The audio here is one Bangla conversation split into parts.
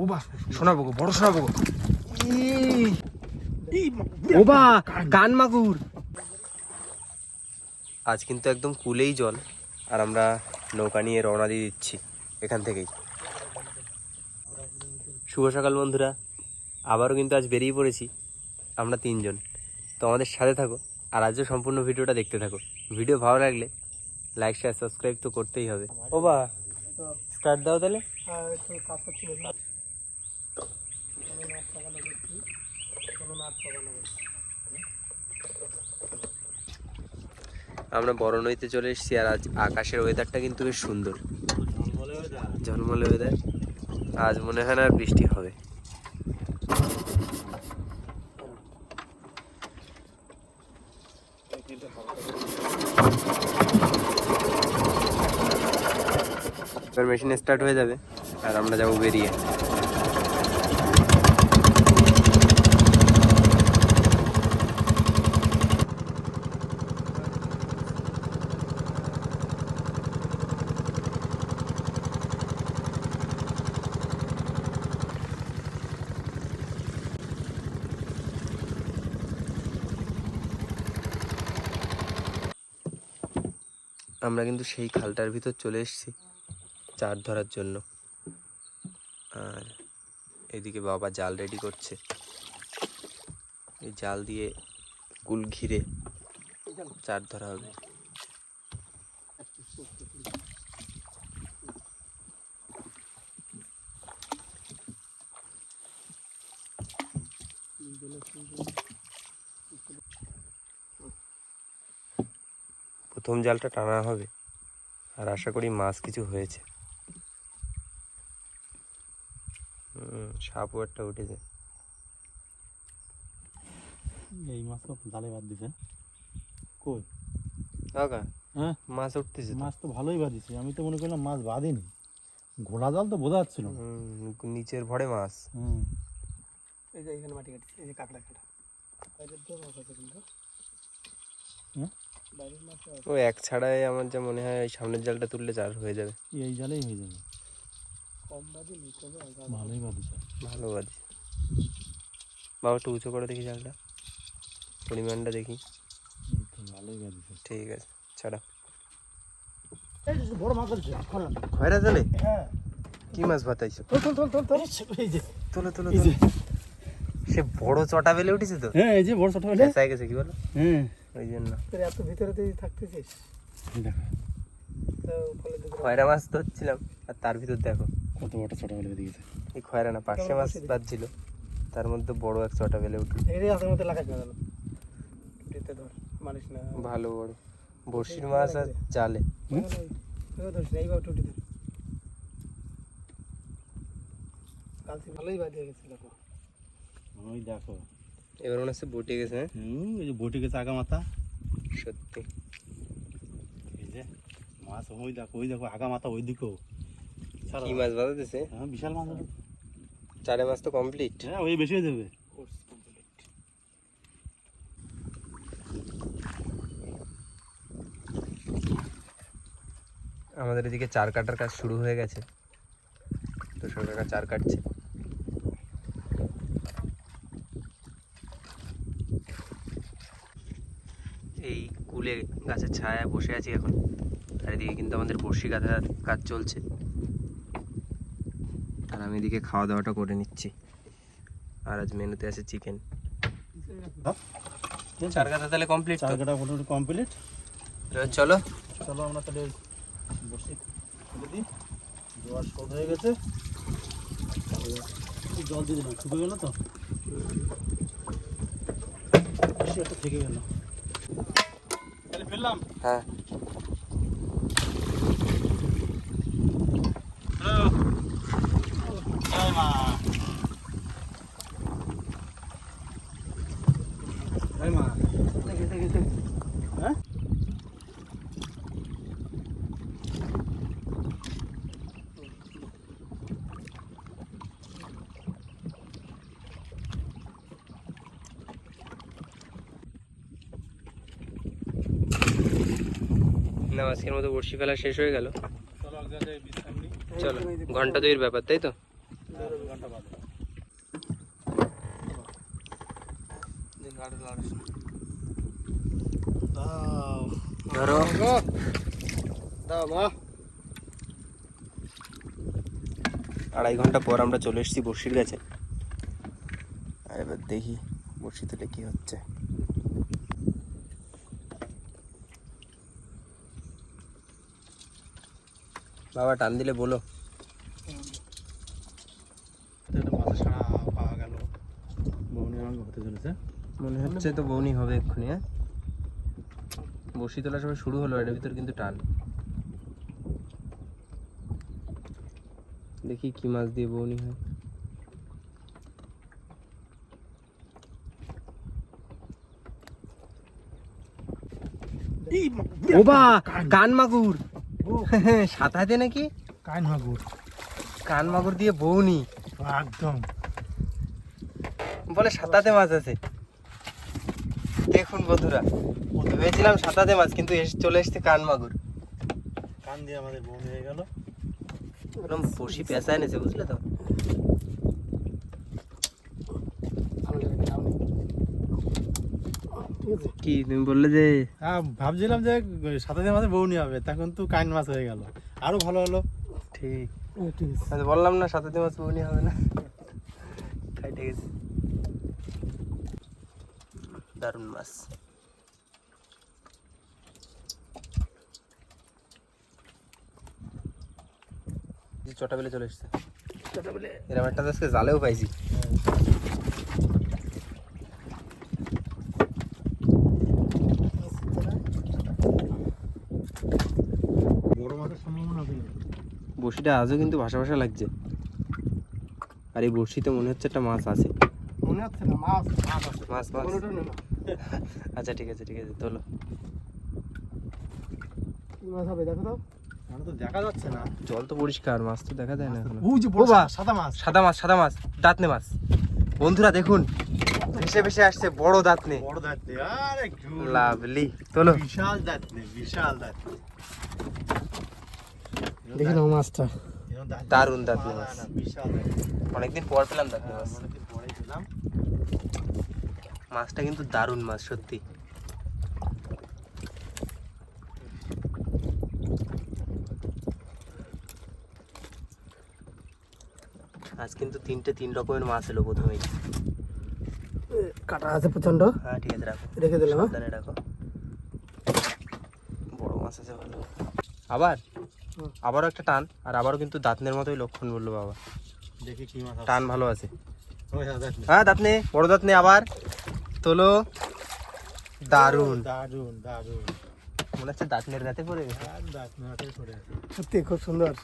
ও বা শোনাবো গো বড় শোনাবো গো। ও বা কান মাগুর। আজ কিন্তু একদম কুলেই জল আর আমরা নৌকা নিয়ে রওনা দিয়ে দিচ্ছি এখান থেকেই। শুভ সকাল বন্ধুরা আবারও কিন্তু আজ বেরিয়ে পড়েছি আমরা তিনজন। তো আমাদের সাথে থাকো আর আজও সম্পূর্ণ ভিডিওটা দেখতে থাকো। ভিডিও ভালো লাগলে লাইক শেয়ার সাবস্ক্রাইব তো করতেই হবে। ও বা স্টার্ট দাও তাহলে। আমরা বড় নদীতে চলে এসেছি আর আজ আকাশের ওয়েদারটা কিন্তু বেশ সুন্দর। ঝলমলে ওয়েদার আজ মনে হয় না আর বৃষ্টি হবে। এবার মেশিন স্টার্ট হয়ে যাবে আর আমরা যাব বেরিয়ে। আমরা কিন্তু সেই খালটার ভিতর চলে এসেছি চার ধরার জন্য। আর এদিকে বাবা জাল রেডি করছে। এই জাল দিয়ে কুল ঘিরে চার ধরা হবে। প্রথম জালটা টানা হবে। আর আশা করি মাছ কিছু হয়েছে। হুম, সাপও একটা উঠেছে। এই মাছ তো জালে বাদ দিছে। কই? কাকা? হ্যাঁ? মাছ উঠতেছে মাছ তো ভালোই বাদিছে। আমি তো মনে করলাম মাছ বাঁধেনি ঘোড়া জাল তো বোঝা যাচ্ছিল নিচের ভরে মাছ। হুম। এই যে এখানে মাটি কাটছে এই যে কাঁকড়া কাটা কিন্তু ও এক ছাড়াই আমার যা মনে হয় এই সামনের জালটা তুললে চার হয়ে যাবে। এই জালেই হয়ে যাবে। কম বাদি ভালোই ভালো বাজছে বাবা একটু উঁচু করে দেখি জালটা। পরিমাণটা দেখি। ভালোই ঠিক আছে ছাড়া। বড় মাছ খয়রা জালে? হ্যাঁ। কি ভাতাইছো? তোল তোল। সে বড় চটা বেলে উঠেছে তো? হ্যাঁ এই যে বড় ছোট হলে গেছে কি বলো? হ্যাঁ। ওই জন্য তোর এত ভিতরেতেই থাকতেছিস? এই দেখো। তো ফলে দুপুরে খয়রা মাছ ধরছিলাম আর তার ভিতর দেখো। কত বড় ছোট হলে দিয়েছে এই খয়রা না পার্শে মাছ বাজছিল। তার মধ্যে বড় এক চটা বেলে উঠল। এই হাতের মধ্যে লাগাস না টুটিতে ধর মারিস না। ভালো বড়। বড়শির মাছ আর জালে। ধরিস না এইভাবে টুটি ধর কাল ভালোই গেছে দেখো। ওই দেখো। এবার মনে হচ্ছে বটে গেছে হ্যাঁ? হুম এই যে বটি গেছে আগা মাথা। সত্যি। এই যে মাছ ওই দেখো ওই দেখো আগা মাথা ওই দিকেও। কি মাছ বাজাতেছে হ্যাঁ বিশাল মাছ চারে মাছ তো কমপ্লিট হ্যাঁ ওই বেশি হয়ে যাবে। আমাদের এদিকে চার কাটার কাজ শুরু হয়ে গেছে। তো কাকা চার কাটছে। এই কুলে গাছের ছায়ায় বসে আছি এখন। আর এদিকে কিন্তু আমাদের বড়শি গাঁথার কাজ চলছে। আর আমি এদিকে খাওয়া দাওয়াটা করে নিচ্ছি। আর আজ মেনুতে আছে চিকেন। চার কাটা তাহলে কমপ্লিট চার কাটা মোটামুটি কমপ্লিট চলো। চলো আমরা তাহলে বসে। খুলে জোয়ার শোধ হয়ে গেছে। জল দিয়ে দিলাম। শুকে গেল তো? একটা থেকে গেল। হ্যাঁ। না আজকের মতো বড়শি ফেলা শেষ হয়ে গেল। চলো ঘণ্টা দুইয়ের ব্যাপার তাই তো? ধরো। আড়াই ঘণ্টা পর আমরা চলে এসেছি বড়শির কাছে। আর এবার দেখি তুলে কি হচ্ছে। বাবা টান দিলে বলো। মনে হচ্ছে তো বৌনি হবে এক্ষুনি হ্যাঁ? বড়শি তোলার সময় শুরু হলো এটার ভিতর কিন্তু টান। দেখি কি মাছ দিয়ে বৌনি হয়। ও বা কান মাগুর। সাঁতাতে নাকি? কান মাগুর কান মাগুর দিয়ে বৌনি একদম। বলে সাঁতাতে মাছ আছে। দেখুন বন্ধুরা ভেবেছিলাম সাঁতাতে মাছ কিন্তু এসে চলে এসছে কান মাগুর কান দিয়ে আমাদের বউনি হয়ে গেল। একদম বসি পেঁচা এনেছে বুঝলে তো আমি জানি, আমি। ঠিক আছে। কি তুমি বললে যে হ্যাঁ ভাবছিলাম যে সাথে দিয়ে আমাদের বউনি হবে তখন তো কাইন মাছ হয়ে গেল। আরও ভালো হলো। ঠিক। ঠিক আছে। বললাম না সাঁতাতে মাছ বৌনি হবে না। খাই ঠিক আছে দারুণ মাছ। এই চটা বেলে চলে এসছে। সেটা বলে এরকম একটা আজকে জালেও পাইছি বড় মাছের সম্ভাবনা আছে বড়শিটা আজও কিন্তু ভাসা ভাসা লাগছে। আর এই বড়শিতে মনে হচ্ছে একটা মাছ আছে। মনে হচ্ছে না মাছ মাছ আছে। মাছ মাছ। আচ্ছা ঠিক আছে ঠিক আছে তোলো। কি মাছ হবে দেখো তো। তো দেখা যাচ্ছে না। জল তো পরিষ্কার মাছ তো দেখা যায় না এখনও। ও যে বড় ও বাহ! সাদা মাছ। সাদা মাছ সাদা মাছ দাঁতনে মাছ। বন্ধুরা দেখুন ভেসে ভেসে আসছে বড় দাঁতনে। বড় দাঁতনে আরে। লাভলি তোলো। বিশাল দাঁতনে বিশাল দাঁতনে। দেখে নাও মাছটা দারুণ না, মাছ। অনেকদিন পর পেলাম হ্যাঁ, মাছ। মাছটা কিন্তু দারুণ মাছ সত্যি আজ কিন্তু তিনটে তিন রকমের মাছ এলো প্রথমেই কাটা আছে প্রচণ্ড হ্যাঁ ঠিক আছে রাখো রেখে দিলাম হ্যাঁ? রাখো বড় মাছ আছে ভালো আবার। আবারও একটা টান আর আবারও কিন্তু দাঁতনের মতোই লক্ষণ বলল বাবা। দেখি কি মাছ আছে। টান ভালো আছে। হ্যাঁ, দাঁতনে। হ্যাঁ দাঁতনে বড় দাঁতনে আবার। তোলো। দারুণ। দারুণ দারুণ। মনে হচ্ছে দাঁতনের গাতে পড়ে গেছে। আর দাঁতনে পড়ে আছে। সত্যি খুব সুন্দর।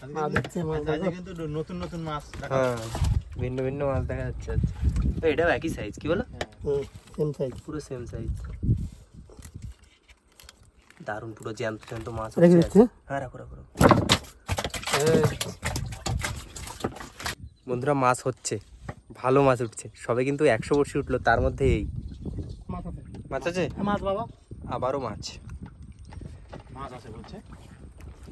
কিন্তু- আজকে কিন্তু নতুন নতুন মাছ দেখা হ্যাঁ ভিন্ন ভিন্ন মাছ দেখা যাচ্ছে। তো এটাও একই সাইজ কি বলো? হ্যাঁ। হুম সেম সাইজ পুরো সেম সাইজ দারুণ পুরো জ্যান্ত জ্যান্ত মাছ রেখে দিচ্ছি হ্যাঁ রাখো রাখো রাখো। বন্ধুরা মাছ হচ্ছে। ভালো মাছ উঠছে। সবে কিন্তু একশো বর্ষি উঠল তার মধ্যে এই। মাছ আছে। মাছ হ্যাঁ, মাছ বাবা। আবারও মাছ। মাছ আছে বলছে।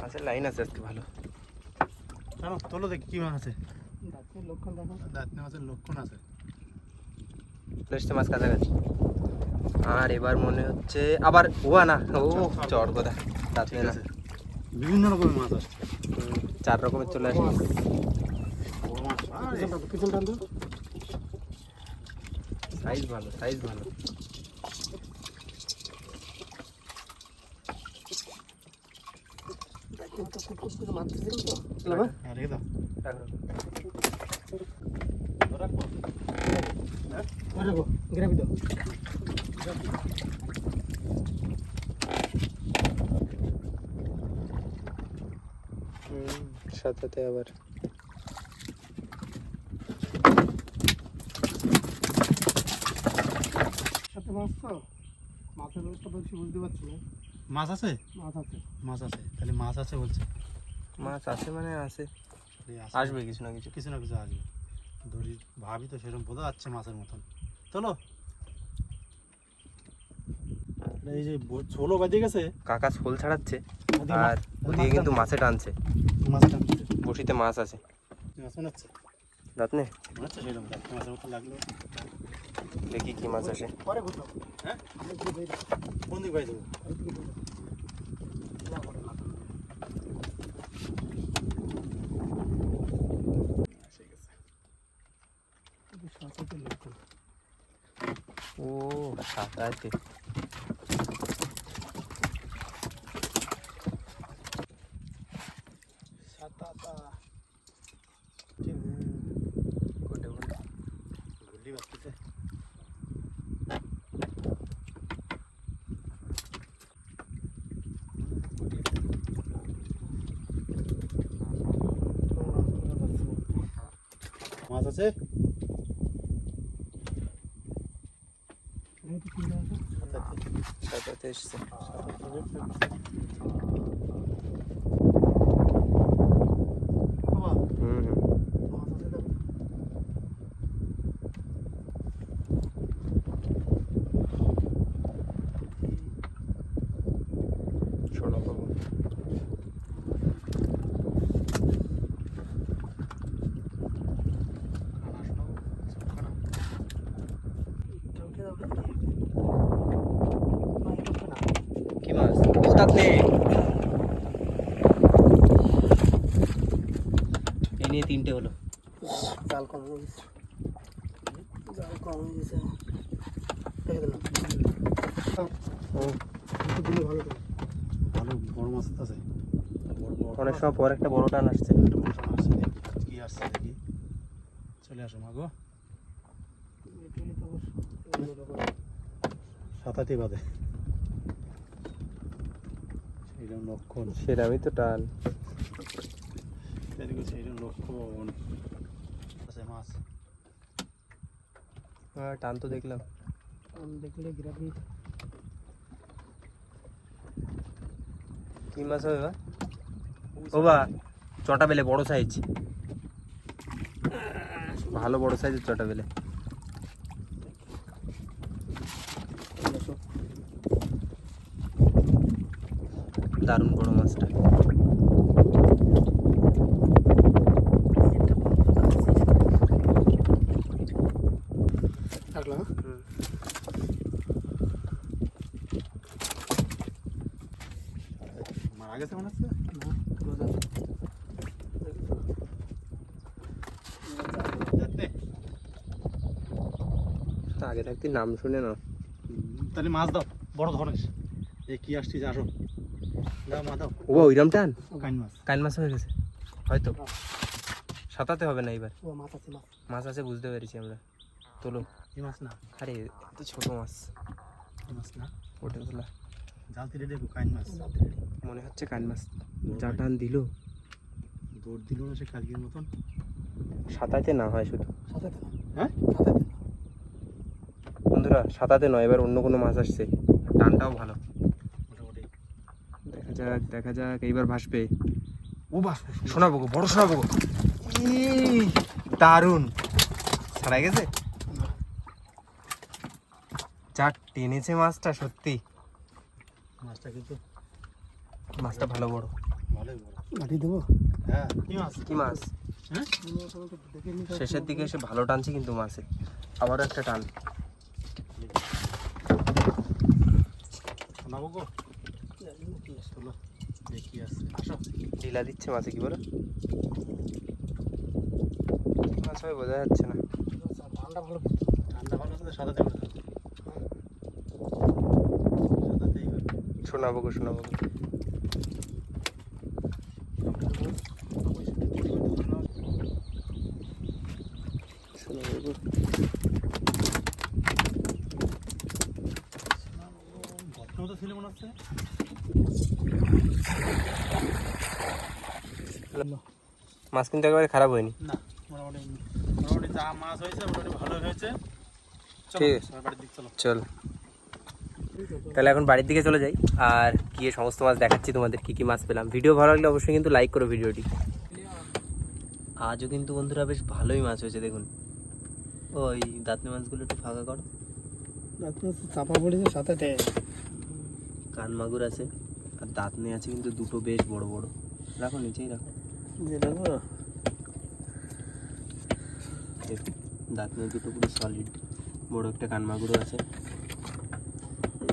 মাছের লাইন আছে আজকে ভালো। চলো তোলো দেখি কি মাছ আছে। দাঁতের লক্ষণ দেখো। দাঁতনে মাছের লক্ষণ আছে। মাছ কাছাকাছি। আর এবার মনে হচ্ছে আবার ও না। ও চর গোদা তাতে না। বিভিন্ন রকমের মাছ আসছে। চার রকমের চলে আসে। বড় মাছ আরে, টান তো, পিছন টান তো। সাইজ ভালো সাইজ ভালো? হ্যাঁ, রেখে দাও। সাথে আবার। সাথে মাছ তো? মাছের অবস্থা বলছি বুঝতে পারছি না। মাছ আছে? মাছ আছে। মাছ আছে। তাহলে মাছ আছে বলছে। মাছ আছে মানে আছে। আসবে কিছু না কিছু। কিছু না কিছু আসবে। দড়ি ভাবি তো সেরকম বোঝা যাচ্ছে মাছের মতন। চলো। এই যে ছোলো বাজে গেছে। কাকা শোল ছাড়াচ্ছে আর ওদিকে কিন্তু মাছে টানছে। মাছ টানছে। বসিতে মাছ আছে। মাছ হচ্ছে দাঁত নে লাগল। দেখি কি মাছ আসে। পরে হ্যাঁ? কোন দিকে পাই দেবো আমি ateşsin. ও এই নিয়ে তিনটে হলো। জাল কম হয়ে গেছে। জাল কম হয়ে গেছে। রেখে দিলাম। ভালো বড় মাছ আছে। বড় বড়। অনেক সময় পর একটা বড় টান আসছে। কি আসছে দেখি। চলে আসো মাগো সাতাতে বাদে। লক্ষণ। সেরামই তো টান লক্ষণ। আছে মাছ। হ্যাঁ টান তো দেখলাম। দেখলে গ্রাফি কি মাছ হবে বা? ও বা চটা বেলে বড় সাইজ ভালো বড় সাইজের চটা বেলে। দারুণ বড় মাছটা। মনে যাতে আগে থাকতে নাম শুনে না তাহলে মাছ দাও বড় ধরনের। এই কি আসছিস আসো। ও ওইরাম টান কাইন মাছ। কাইন মাছ হয়ে গেছে। হয়তো। সাঁতাতে হবে না এবার মাছ আছে মাছ। মাছ আছে বুঝতে পেরেছি আমরা। তোলো। এই মাছ না। আরে এত ছোট মাছ। মাছ না। ওটা তোলা। জাল তিরে দেখো কাইন মাছ। মনে হচ্ছে কান মাছ। যা টান দিল। দৌড় দিল না সে কালকের মতন। সাঁতাইতে না হয় শুধু। সাঁতারতে না। হ্যাঁ? বন্ধুরা সাঁতাতে নয় এবার অন্য কোনো মাছ আসছে। টানটাও ভালো। যাক দেখা যাক এইবার ভাসবে। ও বাস শোনাবো গো বড় শোনাবো গো। ই, দারুণ। ছাড়াই গেছে? যা টেনেছে মাছটা সত্যি। মাছটা কিন্তু মাছটা ভালো বড়। ভালোই বড়। মাটি দেবো? হ্যাঁ কি মাছ? কি মাছ? হ্যাঁ? শেষের দিকে এসে ভালো টানছে কিন্তু মাছে। আবারও একটা টান। শোনাবো গো। চলো দেখি আসো ঢিলা দিচ্ছে মাছে, কি বলো? মাছ হবে বোঝা যাচ্ছে না। ঠান্ডা ভালো ঠান্ডা ভালো আছে সাদা দেবে শোনাবো গো। শোনাবো ভক্ত মতো ছিল মনে হচ্ছে। মাছ কিন্তু একেবারে খারাপ হয়নি। না মোটামুটি মোটামুটি যা মাছ হয়েছে মোটামুটি ভালো হয়েছে। ঠিক আছে। চলো। চল। তাহলে এখন বাড়ির দিকে চলে যাই আর গিয়ে সমস্ত মাছ দেখাচ্ছি তোমাদের কি কি মাছ পেলাম। ভিডিও ভালো লাগলে অবশ্যই কিন্তু লাইক করো ভিডিওটি। আজও কিন্তু বন্ধুরা বেশ ভালোই মাছ হয়েছে দেখুন। ওই দাঁতনি মাছগুলো একটু ফাঁকা করো। চাপা পড়েছে সাথে কান মাগুর আছে আর দাঁতনি আছে কিন্তু দুটো বেশ বড় বড়। রাখো নিচেই রাখো। দাঁত নিয়ে দুটো পুরো সলিড বড় একটা কানমাগুরো আছে।